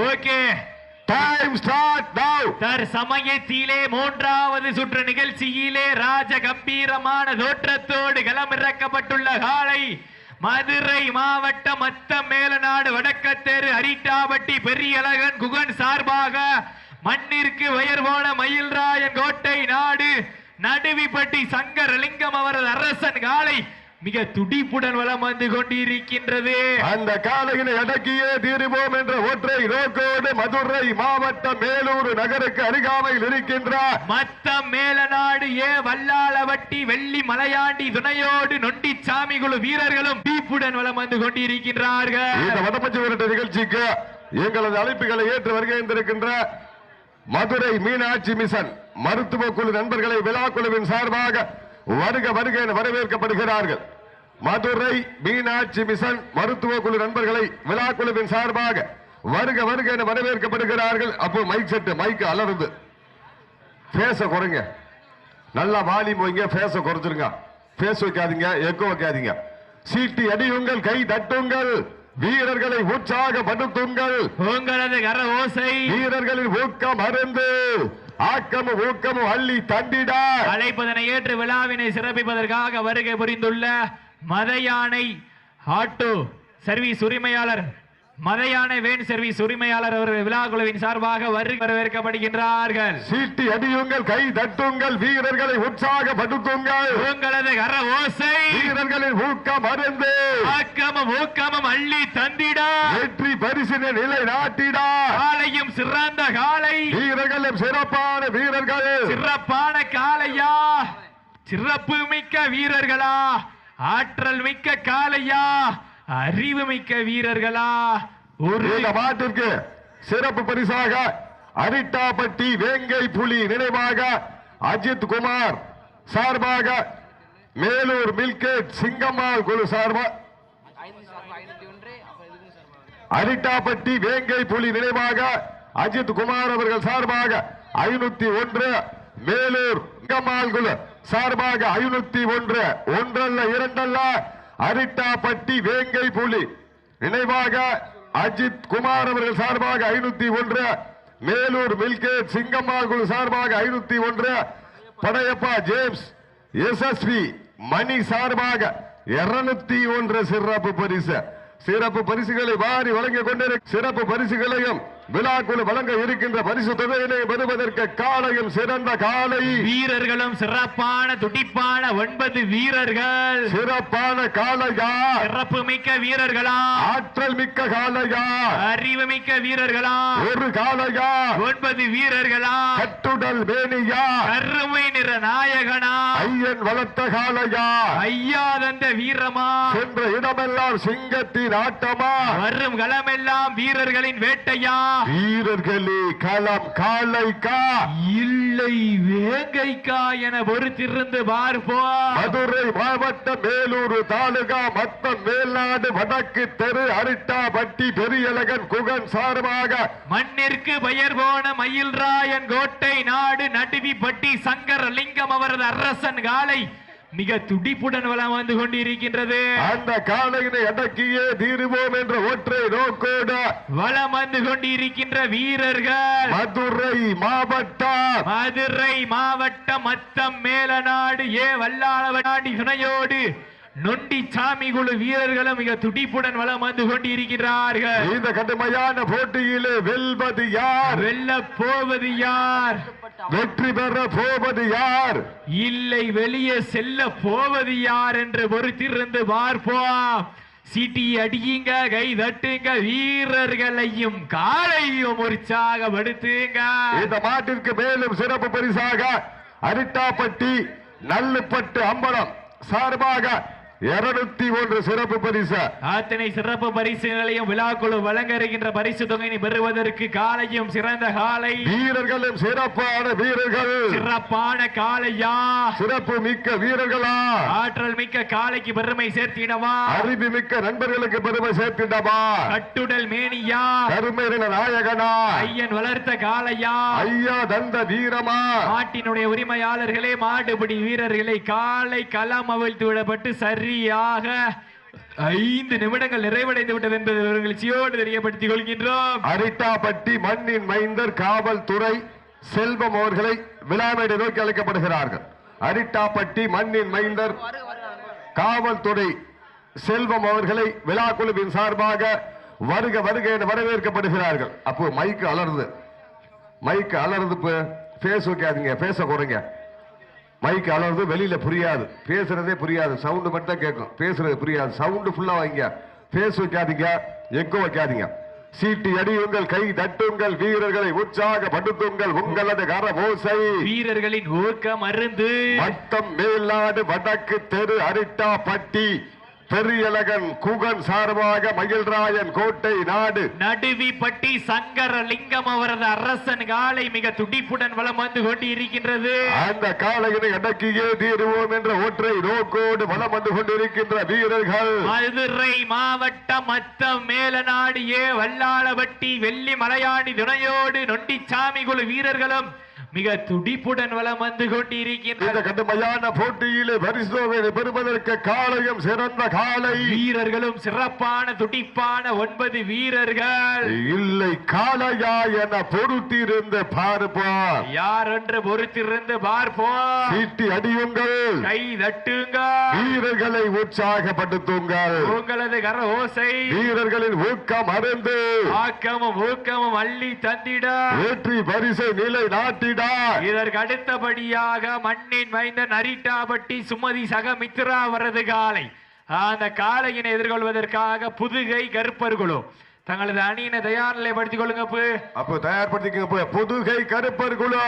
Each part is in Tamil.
ஓகே. டைம் ஸ்டார்ட் நவ தர் சமயத்திலே மூன்றாவது சுற்று நிகழ்ச்சியிலே ராஜ கம்பீரமான தோற்றத்தோடு களமிறக்கப்பட்டுள்ள காலை மதுரை மாவட்டம் மத்த மேலநாடு வடக்கத்தேரு அரிட்டாபட்டி பெரியழகன் குகன் சார்பாக மண்ணிற்கு உயர் போன மயில்ராயன் கோட்டை நாடு நடுவிப்பட்டி சங்கரலிங்கம் அவரது அரசன் காலை மிக துடிப்புடன் வலம் வந்து கொண்டிருக்கின்றது. அந்த காலையினை அடக்கியே தீருவோம் என்ற ஒற்றை நோக்கோடு மதுரை மாவட்டம் மேலூர் நகருக்கு அருகாமையில் இருக்கின்றார். மத்தம் மேலநாடு ஏ வல்லாளவட்டி வெள்ளி மலையாண்டி துணையோடு நொண்டி சாமிகுழு வீரர்களும் தீப்புடன் வலம் வந்து கொண்டிருக்கின்றார்கள். இந்த விரட்டு நிகழ்ச்சிக்கு எங்களது அழைப்புகளை ஏற்று வருகின்றிருக்கின்ற மதுரை மீனாட்சி மிஷன் மருத்துவ குழு நண்பர்களை விழா குழுவின் சார்பாக வருக வருக என வரவேற்கப்படுகிறார்கள். மதுரை மீனாட்சி மிஷன் மருத்துவ குழு நண்பர்களை விழா குழுவின் சார்பாக வருக வருக என வரவேற்கப்படுகிறார்கள். அப்போ மைக் செட்டு மைக் அலருது பேச குறைங்க. நல்லா வாலிம் வைங்க பேச குறைச்சிருங்க. பேச வைக்காதீங்க எக்கோ வைக்காதீங்க. சீட்டி அடியுங்கள் கை தட்டுங்கள். வீரர்களை உற்சாகப்படுத்துங்கள். உங்களது கர ஓசை. வீரர்களின் ஊக்கம் அருந்து ஆக்கமும் ஊக்கமும் அள்ளி தண்டிட அழைப்பதனை ஏற்று விழாவினை சிறப்பிப்பதற்காக வருகை புரிந்துள்ள மதையானை ஆட்டோ சர்வீஸ் உரிமையாளர் மதையானை வேன் சர்வீஸ் உரிமையாளர் அவர்கள் விழா குழுவின் சார்பாக வருகை வரவேற்கப்படுகின்றார்கள். சீட்டி அடியுங்கள் கை தட்டுங்கள் வீரர்களை உற்சாகப்படுத்துங்கள். உங்களது கர ஓசை வீரர்களின் ஊக்கம் அருந்து. ஆக்கமும் ஊக்கமும் அள்ளி தந்திட. வெற்றி பரிசினை நிலை நாட்டிட. காலையும் சிறந்த காலை. வீரர்களும் சிறப்பான வீரர்கள். சிறப்பான காளையா சிறப்பு மிக்க வீரர்களா. ஆற்றல் மிக்க காளையா அறிவுமிக்க வீரர்களா? ஒரு மாட்டிற்கு சிறப்பு பரிசாக அரிட்டாப்பட்டி வேங்கை புலி நினைவாக அஜித் குமார் சார்பாக மேலூர் மில்கேட் சிங்கம்மாள் குழு சார்பாக அரிட்டாப்பட்டி வேங்கை புலி நினைவாக அஜித் குமார் அவர்கள் சார்பாக ஐநூத்தி ஒன்று மேலூர் சிங்கம்மாள் குழு சார்பாக ஐநூத்தி ஒன்று. ஒன்றல்ல இரண்டல்ல அரிட்டாப்பட்டி வேங்கை புலி. நினைவாக அஜித் குமார் அவர்கள் சார்பாக ஐநூத்தி ஒன்று மேலூர் மில்கேட் சிங்கம்மாள் குழு சார்பாக ஐநூத்தி ஒன்று படையப்பா ஜேம்ஸ் எஸ்எஸ்பி மணி சார்பாக இருநூத்தி ஒன்று சிறப்பு பரிசு. சிறப்பு பரிசுகளை வாரி வழங்கிக் கொண்டிருக்க சிறப்பு பரிசுகளையும் விழாக்குழு வழங்க இருக்கின்ற பரிசு தொகையினை பெறுவதற்கு காலையும் சிறந்த காலை. வீரர்களும் சிறப்பான துடிப்பான ஒன்பது வீரர்கள். சிறப்பான காளையா சிறப்பு மிக்க வீரர்களா? ஆற்றல் மிக்க காளையா அறிவு மிக்க வீரர்களா? ஒரு காளையா ஒன்பது வீரர்களா? கட்டுடல் மேனியா? கருமை நிற நாயகனா? ஐயன் வளர்த்த காளையா ஐயா தந்த வீரமா? சென்ற இடமெல்லாம் சிங்கத்தின் ஆட்டமா? வரும் களமெல்லாம் வீரர்களின் வேட்டையா? வீரர்களே களம் காளைக்கா. இல்லை வேங்கைக்கா என பொறுத்திருந்து பார்ப்போம் மதுரை மாவட்டம் மேலூர் தாலுகா மத்தம் மேல்நாடு வடக்கு தெரு அரிட்டாபட்டி பெரியழகன் குகன் சார்பாக மண்ணிற்கு பெயர் போன மயில்ராயன் கோட்டை நாடு நடுவிப்பட்டி சங்கரலிங்கம் அவரது அரசன் காலை மிக துடிப்புடன் வலம் வந்து கொண்டிருக்கின்றது. அந்த காளையினை அடக்கியே தீருவோம் என்ற ஒற்றை நோக்கோடு வலம் வந்து கொண்டிருக்கின்ற வீரர்கள். மதுரை மாவட்டம். மதுரை மாவட்டம் மத்தம் மேலநாடு ஏ வல்லாளவனாடி துணையோடு நொண்டி சாமி குழு வீரர்களும் மிக துடிப்புடன் வலம் வந்து கொண்டிருக்கிறார்கள் இந்த கடுமையான போட்டியிலே வெல்வது யார்? வெல்ல போவது யார்? வெற்றி பெற போவது யார்? இல்லை வெளியே செல்ல போவது யார் என்று பொறுத்திருந்து பார்ப்போம். சீட்டி அடியுங்க கை தட்டுங்க வீரர்களையும் காலையும் உற்சாகப்படுத்துங்க. இந்த மாட்டிற்கு மேலும் சிறப்பு பரிசாக அரிட்டாப்பட்டி நல்லுப்பட்டு அம்பலம் சார்பாக இருநூத்தி ஒன்று சிறப்பு பரிசு. அத்தனை சிறப்பு பரிசுகளையும் விழாக்குழு வழங்க இருக்கின்ற பரிசு தொகையினை பெறுவதற்கு காலையும் சிறந்த காலை. வீரர்களும் சிறப்பான வீரர்கள். சிறப்பான காளையா சிறப்பு மிக்க வீரர்களா? ஆற்றல் மிக்க காளைக்கு பெருமை சேர்த்திடவா? அறிவு மிக்க நண்பர்களுக்கு பெருமை சேர்க்கின்றமா கட்டுடல் மேனியா? கருமையின நாயகனா? ஐயன் வளர்த்த காளையா ஐயா தந்த வீரமா? மாட்டினுடைய உரிமையாளர்களே மாடுபிடி வீரர்களை காலை களம் அவிழ்த்து விடப்பட்டு சரியாக ஐந்து நிமிடங்கள் நிறைவடைந்து விட்டது என்பதை மகிழ்ச்சியோடு தெரியப்படுத்திக் கொள்கின்றோம். அரிட்டாப்பட்டி மண்ணின் மைந்தர் காவல்துறை செல்வம் அவர்களை விழாமேடு நோக்கி அழைக்கப்படுகிறார்கள். அரிட்டாப்பட்டி மண்ணின் மைந்தர் காவல்துறை செல்வம் அவர்களை விழா குழுவின் சார்பாக வருக வருக என வரவேற்கப்படுகிறார்கள். அப்போ மைக்கு அலருது மைக்கு அலருது பேச வைக்காதீங்க பேச குறைங்க. மைக்கு அலருது வெளியில புரியாது. பேசுறதே புரியாது. சவுண்டு மட்டும் தான் கேட்கும். பேசுறது புரியாது. சவுண்டு ஃபுல்லா வைங்க. பேச வைக்காதீங்க. எக்கோ வைக்காதீங்க. சீட்டி அடியுங்கள். கை தட்டுங்கள். வீரர்களை உற்சாகப்படுத்துங்கள் உங்களது கரபோசை. வீரர்களின் ஊக்கம் அருந்து. மட்டம் மேல்நாடு வடக்கு தெரு அரிட்டா பட்டி. பெரியழகன் குகன் சார்பாக மயில்ராயன் கோட்டை நாடு. நடுவிப்பட்டி சங்கர லிங்கம் அவரது அரசன் காலை மிக துடிப்புடன் வலம் வந்து கொண்டு இருக்கின்றது அந்த காலையினை அடக்கியே தீருவோம் என்ற ஒற்றை நோக்கோடு வலம் வந்து கொண்டிருக்கின்ற வீரர்கள். மதுரை மாவட்டம் மத்தம் மேலநாடு ஏ வல்லாளவட்டி வெள்ளி மலையாணி துணையோடு நொண்டிச்சாமி குழு வீரர்களும் மிக துடிப்புடன் வலம் வந்து இந்த கொண்டிருக்கின்ற கடுமையான போட்டியிலே பரிசோதனை பெறுவதற்கு காலையும் சிறந்த காலை. வீரர்களும் சிறப்பான துடிப்பான ஒன்பது வீரர்கள். இல்லை காளையா என பொறுத்திருந்து பார்ப்பார் யார் என்று பொறுத்திருந்து பார்ப்போம். சீட்டி அடியுங்கள். கை தட்டுங்க வீரர்களை உற்சாகப்படுத்துங்கள். உங்களது கர ஓசை. வீரர்களின் ஊக்கம் அருந்து. ஆக்கமும் ஊக்கமும் அள்ளி தந்திட. வெற்றி பரிசை நிலை நாட்டிட இதற்கு அடுத்தபடியாக மண்ணின் மைந்தன் அரிட்டாபட்டி சுமதி சக மித்ரா அவரது காலை. அந்த காளையினை எதிர்கொள்வதற்காக புதுகை கருப்பர்களோ. தங்களது அணியினை தயார் நிலைப்படுத்திக் கொள்ளுங்க அப்பு. அப்போ தயார்படுத்திக்க புதுகை கருப்பர் குழு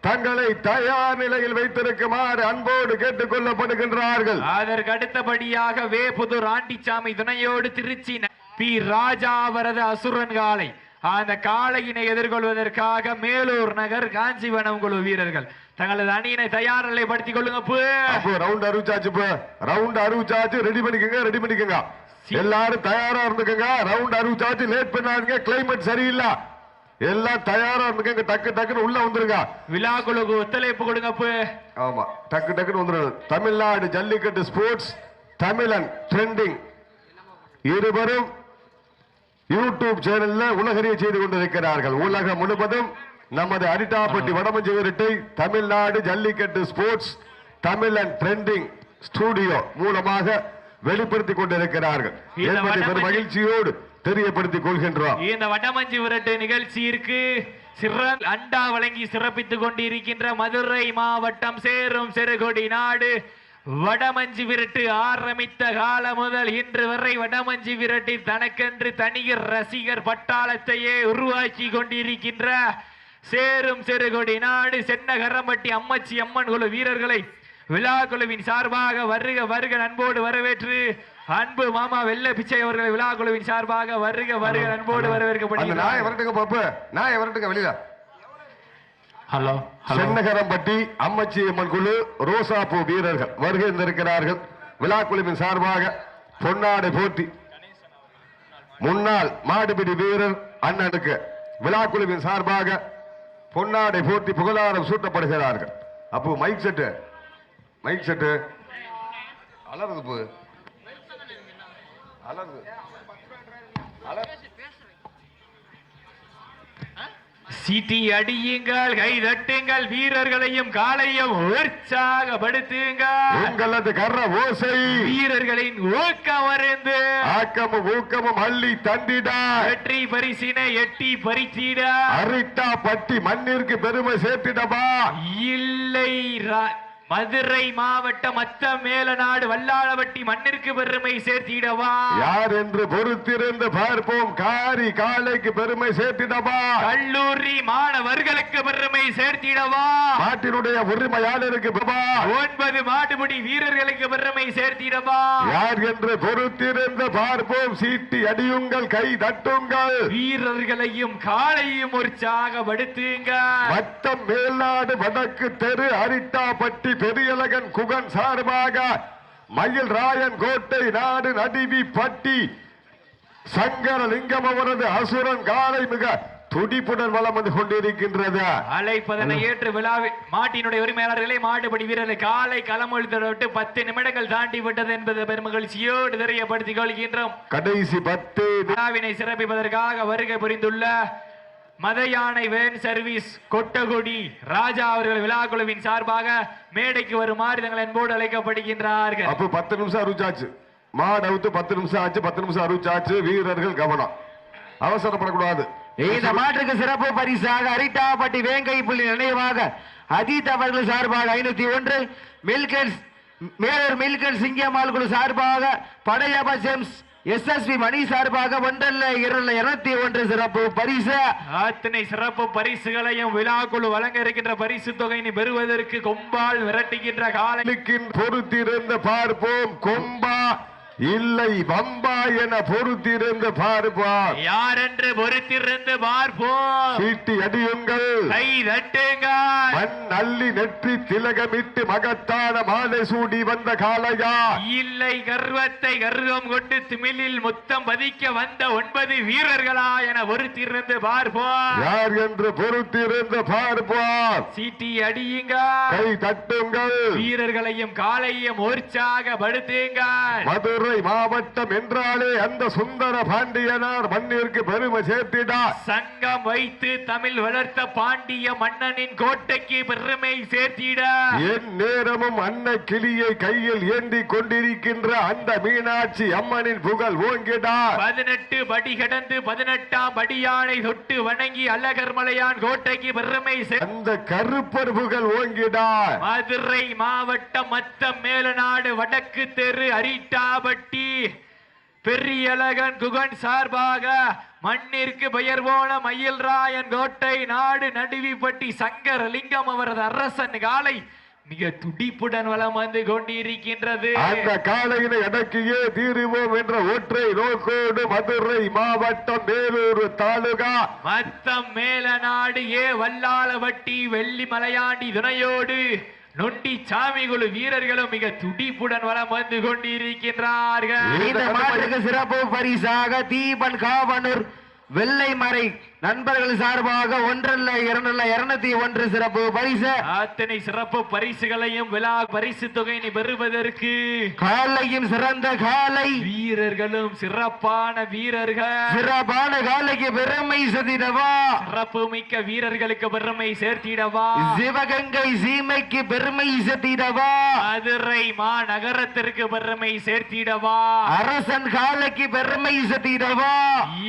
தங்களை தயார் நிலையில் வைத்திருக்குமாறு அன்போடு கேட்டுக் கொள்ளப்படுகின்றார்கள் அதற்கு அடுத்தபடியாக வேபுதூர் ஆண்டிச்சாமி துணையோடு திருச்சி பி. ராஜா அவரது அசுரன் காலை. அந்த காளையினை எதிர்கொள்வதற்காக மேலூர் நகர் காஞ்சிவனம் குழு வீரர்கள். தங்களது அணியினை தயார் நிலைப்படுத்திக் கொள்ளுங்க ரவுண்ட் அறிவிச்சாச்சு ரவுண்ட் அறிவிச்சாச்சு ரெடி பண்ணிக்கங்க ரெடி பண்ணிக்கங்க. எல்லாரும் தயாரா இருந்துக்கங்க. ரவுண்ட் அறிவிச்சாச்சு லேட் பண்ணாதீங்க. கிளைமேட் சரியில்லை. எல்லாம் தயாரா இருந்துக்கங்க. டக்கு டக்குன்னு உள்ள வந்துருங்க. விழா குழுக்கு ஒத்துழைப்பு கொடுங்க. ஆமா. டக்கு டக்குன்னு வந்துருங்க. தமிழ்நாடு ஜல்லிக்கட்டு ஸ்போர்ட்ஸ் தமிழன் ட்ரெண்டிங் இருவரும் யூடியூப் சேனல்ல உலகறிய செய்து கொண்டிருக்கிறார்கள். உலகம் முழுவதும் நமது அரிட்டாப்பட்டி வடமஞ்சி விரட்டை Tamil Nadu Jallikattu sports Tamilan trending studio மூலமாக வெளிப்படுத்திக் கொண்டிருக்கிறார்கள். என்பதை மகிழ்ச்சியோடு தெரியப்படுத்திக் கொள்கின்றோம். இந்த வடமஞ்சி விரட்டு நிகழ்ச்சியிற்கு சிற அண்டா வழங்கி சிறப்பித்துக் கொண்டிருக்கின்ற மதுரை மாவட்டம் சேரும் சிறுகொடி நாடு வடமஞ்சி விரட்டு ஆரம்பித்த காலம் முதல் இன்று வரை வடமஞ்சி விரட்டில் தனக்கென்று தனிகர் ரசிகர் பட்டாளத்தையே உருவாக்கி கொண்டிருக்கின்ற சேரும் சிறுகொடி நாடு சென்னகரம்பட்டி அம்மச்சி அம்மன் குழு வீரர்களை விழா குழுவின் சார்பாக வருக வருக அன்போடு வரவேற்று அன்பு மாமா வெள்ள பிச்சை அவர்களை விழா குழுவின் சார்பாக வருக வருக அன்போடு வரவேற்கப்படுகிறது நாயை வரவேற்கப்படுகிறார் வரட்டுங்க பாப்பு. நாயை வரட்டுங்க வெளியில. ஹலோ சென்னகரம்பட்டி அம்மச்சி அம்மன் குழு ரோசாப்பூ வீரர்கள் வருகை இருந்திருக்கிறார்கள் விழா குழுவின் சார்பாக பொன்னாடை போட்டி. முன்னாள் மாடுபிடி வீரர் அண்ணனுக்கு விழா குழுவின் சார்பாக பொன்னாடை போட்டி புகழாரம் சூட்டப்படுகிறார்கள். அப்போ மைக் செட்டு மைக் செட்டு அலருது அலருது. அலர். சிட்டி அடியுங்கள் கை தட்டுங்கள் வீரர்களையும் காலையும் உற்சாகப்படுத்துங்கள் உங்களது கர்ற ஓசை. வீரர்களின் ஊக்கம் அறிந்து. ஆக்கமும் ஊக்கமும் அள்ளி தந்திட. வெற்றி பரிசினை எட்டி பறிச்சிட. அரிட்டா பட்டி மண்ணிற்கு பெருமை சேர்த்திடவா? இல்லை மதுரை மாவட்டம் மத்த மேலநாடு வல்லாளவட்டி மண்ணிற்கு பெருமை சேர்த்திடவா? யார் என்று பொறுத்திருந்து பார்ப்போம். காரி காலைக்கு பெருமை சேர்த்திடவா? கல்லூரி மாணவர்களுக்கு பெருமை சேர்த்திடவா? நாட்டினுடைய உரிமையாளருக்கு பிரபா ஒன்பது மாடுபிடி வீரர்களுக்கு பெருமை சேர்த்திடவா? யார் என்று பொறுத்திருந்து பார்ப்போம். சீட்டி அடியுங்கள் கை தட்டுங்கள். வீரர்களையும் காளையும் உற்சாகப்படுத்துங்க மட்டம் மேல்நாடு வடக்கு தெரு அரிட்டாப்பட்டி பெரியழகன் குகன் சார்பாக மயில் ராயன் கோட்டை நாடு நடிவி பட்டி சங்கரலிங்கம் அவரது அசுரன் காலை மிக துடிப்புடன் வளம் வந்து கொண்டிருக்கின்றது. அழைப்பதனை ஏற்று விழாவி மாட்டினுடைய உரிமையாளர்களை மாடுபடி வீரர்கள் காலை களமொழித்து பத்து நிமிடங்கள் தாண்டி விட்டது என்பது பெருமகிழ்ச்சியோடு தெரியப்படுத்திக் கொள்கின்றோம். கடைசி பத்து விழாவினை சிறப்பிப்பதற்காக வருகை புரிந்துள்ள மத யானை வேன் சர்வீஸ் கொட்டகுடி ராஜா அவர்கள் விழா குழுவின் சார்பாக மேடைக்கு வருமாறு தங்கள் அன்போடு அழைக்கப்படுகின்றார்கள். அப்ப பத்து நிமிஷம் அறுச்சாச்சு மாடு அவுத்து பத்து நிமிஷம் ஆச்சு பத்து நிமிஷம் அறுச்சாச்சு வீரர்கள் கவனம். அவசரப்படக்கூடாது. இந்த மாற்றுக்கு சிறப்பு பரிசாக அரிட்டாப்பட்டி வேங்கை புள்ளி நினைவாக அஜித் அவர்கள் சார்பாக ஐநூத்தி ஒன்று மில்கன்ஸ் மேலூர் மில்கன் சிங்கம்மாள் குழு சார்பாக படையப செம்ஸ் எஸ்எஸ்பி மணி சார்பாக ஒன்றல்ல இரண்டு இருநூத்தி ஒன்று சிறப்பு பரிசு. அத்தனை சிறப்பு பரிசுகளையும் விழா குழு வழங்க இருக்கின்ற பரிசு தொகையினை பெறுவதற்கு கொம்பால் விரட்டுகின்ற காலை காலைக்கின் பொறுத்திருந்து பார்ப்போம். கொம்பா இல்லை வம்பா என பொறுத்திருந்து பார்ப்போம் யார் என்று பொறுத்திருந்து பார்ப்போம்? சீட்டி அடியுங்கள். கை தட்டுங்கள். மண் அள்ளி நெற்றி திலகமிட்டு மகத்தான மாலை சூடி வந்த காளையா? இல்லை கர்வத்தை கர்வம் கொண்டு திமிழில் முத்தம் பதிக்க வந்த ஒன்பது வீரர்களா என பொறுத்திருந்து பார்ப்போம். யார் என்று பொறுத்திருந்து பார்ப்போம் சீட்டி அடியுங்க கை தட்டுங்கள். வீரர்களையும் காலையும் உற்சாகப்படுத்துங்கள் மதுரை மாவட்டம் என்றாலே அந்த சுந்தர பாண்டியனார் மண்ணிற்கு பெருமை சேர்த்திடார் சங்கம் வைத்து தமிழ் வளர்த்த பாண்டிய மன்னனின் கோட்டைக்கு பெருமை சேர்த்திட என் நேரமும் அன்ன கிளியை கையில் ஏந்தி கொண்டிருக்கின்ற அந்த மீனாட்சி அம்மனின் புகழ் ஓங்கிடார் பதினெட்டு படி கடந்து பதினெட்டாம் படியானை தொட்டு வணங்கி அழகர்மலையான் கோட்டைக்கு பெருமை அந்த கருப்பர் புகழ் ஓங்கிடார் மதுரை மாவட்டம் மத்தம் மேலநாடு வடக்கு தெரு அரிட்டாபட்டி பெரியழகன் குகன் சார்பாக மண்ணிற்கு பெயர் போன மயில்ராயன் கோட்டை நாடு நடுவிப்பட்டி சங்கரலிங்கம் அவரது அரசன் காலை மிக துடிப்புடன் வலம் வந்து கொண்டிருக்கின்றது. அந்த காலையினை அடக்கியே தீருவோம் என்ற ஒற்றை நோக்கோடு மதுரை மாவட்டம் வேலூர் தாலுகா. மத்தம் மேலநாடு ஏ வல்லாளவட்டி வெள்ளி மலையாண்டி துணையோடு நொண்டி சாமிகுழு வீரர்களும் மிக துடிப்புடன் வலம் வந்து கொண்டிருக்கின்றார்கள். இந்த மாற்றுக்கு சிறப்பு பரிசாக தீபன் காவனூர் வெள்ளை மறை நண்பர்கள் சார்பாக ஒன்றல்ல இரண்டல்ல இருநூத்தி ஒன்று சிறப்பு பரிசு. அத்தனை சிறப்பு பரிசுகளையும் விழா பரிசு தொகையினை பெறுவதற்கு காலையும் சிறந்த காலை. வீரர்களும் சிறப்பான வீரர்கள். சிறப்பான காலைக்கு பெருமை சதிடவா சிறப்பு மிக்க வீரர்களுக்கு பெருமை சேர்த்திடவா. சிவகங்கை சீமைக்கு பெருமை சதிடவா மதுரை மாநகரத்திற்கு பெருமை சேர்த்திடவா. அரசன் காலைக்கு பெருமை சதிடவா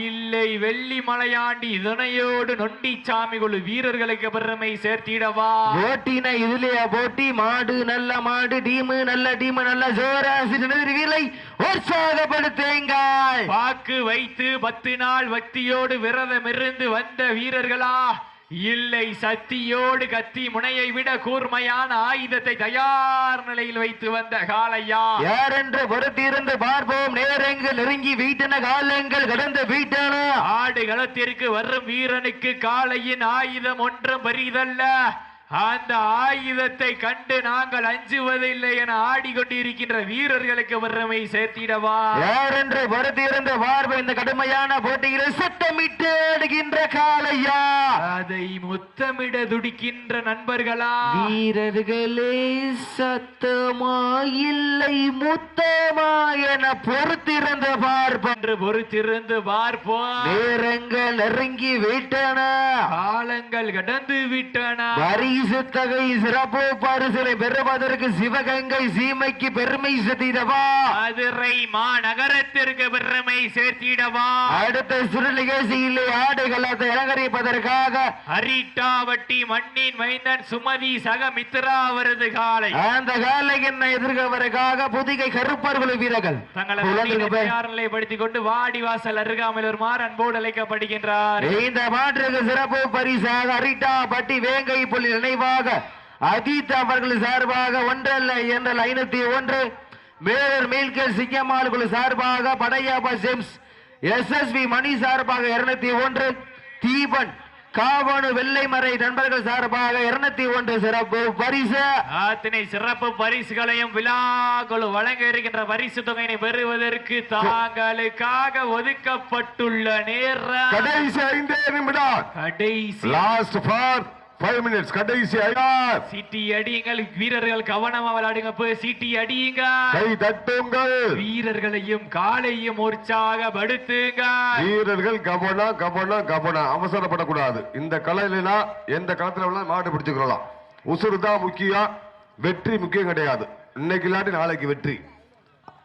இல்லை வெள்ளி மலையாண்டி இதனையோடு நொண்டி சாமிகுழு வீரர்களுக்கு பெருமை சேர்த்திடவா? போட்டின இதுலயா போட்டி மாடு நல்ல மாடு டீமு நல்ல டீமு நல்ல ஜோராசி வீரரை உற்சாகப்படுத்துங்கள். வாக்கு வைத்து பத்து நாள் பக்தியோடு விரதம் இருந்து வந்த வீரர்களா? இல்லை சக்தியோடு கத்தி முனையை விட கூர்மையான ஆயுதத்தை தயார் நிலையில் வைத்து வந்த காளையா? யார் என்று பொறுத்திருந்து பார்ப்போம். நேரங்கள் நெருங்கி வீட்டின காலங்கள் கடந்து வீட்டன? ஆடு களத்திற்கு வரும் வீரனுக்கு காளையின் ஆயுதம் ஒன்றும் பெரிதல்ல. அந்த ஆயுதத்தை கண்டு நாங்கள் அஞ்சுவதில்லை என ஆடிக்கொண்டிருக்கின்ற வீரர்களுக்கு வறுமை சேர்த்திடவா? யார் என்று பொறுத்திருந்து பார்ப்போம் இந்த கடுமையான போட்டியில் சத்தமிட்டு ஆடுகின்ற காலையா அதை முத்தமிட துடிக்கின்ற நண்பர்களா? வீரர்களே சத்தமா இல்லை முத்தமா என பொறுத்திருந்து பார்ப்போம் என்று பொறுத்திருந்து பார்ப்போம் நேரங்கள் நெருங்கி விட்டன. காலங்கள் கடந்து விட்டன. பரிசு தொகை சிறப்பு பரிசுகளை பெறுவதற்கு சிவகங்கை சீமைக்கு பெருமை செத்திடவா மதுரை மாநகரத்திற்கு பெருமை சேர்த்திடவா? அடுத்த நிகழ்ச்சியிலே ஆடுகளத்தை அலங்கரிப்பதற்காக அரிட்டாவட்டி மண்ணின் மைந்தன் சுமதி சக மித்ரா அவரது காலை. அந்த காலையின் எதிர்கவருக்காக புதிகை கருப்பர்கள் வீரர்கள். தங்களை நிலைப்படுத்திக் கொண்டு வாடிவாசல் அருகாமையில் வருமாறு அன்போடு அழைக்கப்படுகின்றார். இந்த மாற்றுக்கு சிறப்பு பரிசாக அரிட்டா பட்டி வேங்கை புள்ளி நினைவாக அஜித் அவர்கள் சார்பாக ஒன்றல்ல என்றல் ஐநூத்தி ஒன்று. மேலூர் மீல்கல் சிங்கம்மாள் குழு சார்பாக படையாபா சிம்ஸ். எஸ்எஸ்பி மணி சார்பாக இருநூத்தி ஒன்று. தீபன் காவனு வெள்ளைமறை நண்பர்கள் சார்பாக இருநூத்தி ஒன்று சிறப்பு பரிசு. அத்தனை சிறப்பு பரிசுகளையும் விழாக்குழு வழங்க இருக்கின்ற பரிசு தொகையினை பெறுவதற்கு தாங்களுக்காக ஒதுக்கப்பட்டுள்ள நேரம். கடைசி ஐந்தே நிமிடம். கடைசி லாஸ்ட் ஃபார் ஃபைவ் மினிட்ஸ் கடைசி ஐயார் சீட்டி அடியுங்கள் வீரர்கள் கவனமா விளையாடுங்க போய் சீட்டி அடியுங்க கை தட்டுங்கள். வீரர்களையும் காலையும் உற்சாகப்படுத்துங்க வீரர்கள் கவனம் கவனம் கவனம். அவசரப்படக்கூடாது. இந்த கலையிலனா எந்த களத்துல வேணாலும் மாடு பிடிச்சுக்கலாம் உசுறு தான் முக்கியம் வெற்றி முக்கியம் கிடையாது. இன்னைக்கு இல்லாட்டி நாளைக்கு வெற்றி.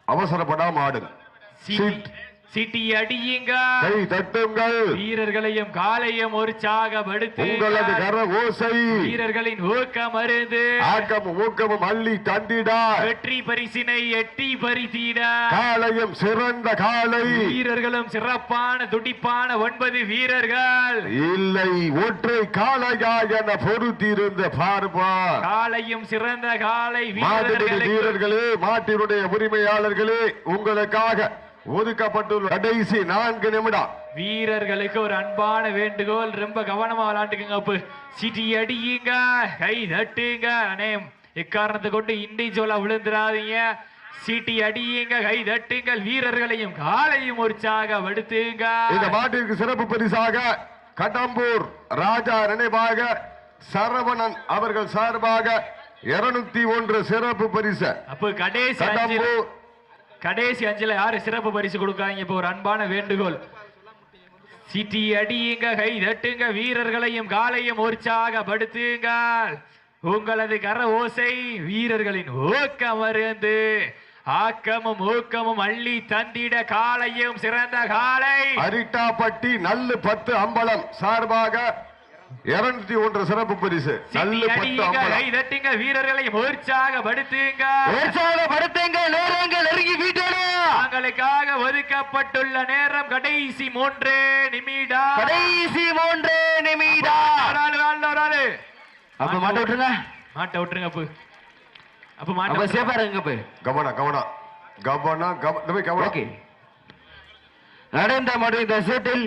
அவசரப்படாம ஆடுங்க. சீட்டி- சீட்டி அடியுங்க. கை தட்டுங்கள். வீரர்களையும் காலையும் உற்சாகப்படுத்துங்க உங்களது கர ஓசை. வீரர்களின் ஊக்கம் அருந்து. ஆக்கமும் ஊக்கமும் அள்ளி தந்திட. வெற்றி பரிசினை எட்டி பரிசீட காலையும் சிறந்த காலை. வீரர்களும் சிறப்பான துடிப்பான ஒன்பது வீரர்கள். இல்லை ஒற்றை காளையா என பொறுத்திருந்த பார்ப்பார். காலையும் சிறந்த காலை வீரர்களே மாட்டினுடைய உரிமையாளர்களே உங்களுக்காக ஒதுக்கப்பட்டுள்ள கடைசி நான்கு நிமிடம். வீரர்களுக்கு ஒரு அன்பான வேண்டுகோள். ரொம்ப கவனமா விளையாண்டுக்குங்க அப்ப. சிட்டி அடியுங்க கை தட்டுங்க. அண்ணே எக்காரணத்தை கொண்டு இண்டிவிஜுவலா விழுந்துடாதீங்க. சீட்டி அடியுங்க கை தட்டுங்கள் வீரர்களையும் காலையும் உற்சாகப்படுத்துங்க இந்த மாட்டிற்கு சிறப்பு பரிசாக கடம்பூர் ராஜா நினைவாக சரவணன் அவர்கள் சார்பாக இருநூத்தி ஒன்று சிறப்பு பரிசு. அப்ப கடைசி கடம்பூர் கடைசி அஞ்சுல யாரு சிறப்பு பரிசு கொடுக்காங்க இப்ப ஒரு அன்பான வேண்டுகோள். சிட்டி அடியுங்க கை தட்டுங்க வீரர்களையும் காலையும் உற்சாகப்படுத்துங்க உங்களது கர ஓசை வீரர்களின் ஊக்கம் மருந்து ஆக்கமும் ஊக்கமும் அள்ளி தந்திட காலையும் சிறந்த காலை அரிட்டாப்பட்டி நல்லு பத்து அம்பலம் சார்பாக இருநூத்தி ஒன்று சிறப்பு பரிசு. நல்லு பத்து அடியுங்க கை அம்பலம் தட்டுங்க வீரர்களையும் உற்சாகப்படுத்துங்க உற்சாகப்படுத்துங்கள் நேரங்கள் நெருங்கி வீட்டோடு. தாங்களுக்காக ஒதுக்கப்பட்டுள்ள நேரம் கடைசி மூன்று நிமிடம் கடைசி மூன்று ஆளு. அப்ப மாட்ட விட்டுருங்க. மாட்டை விட்டுருங்க அப்ப. அப்ப அப்ப மாட்ட சேஃபா இருங்க போய் கவனம் கவனம். கவனம் கவனம் இந்த மாதிரி கவனம். ஓகே. நடந்த முடிந்த செட்டில்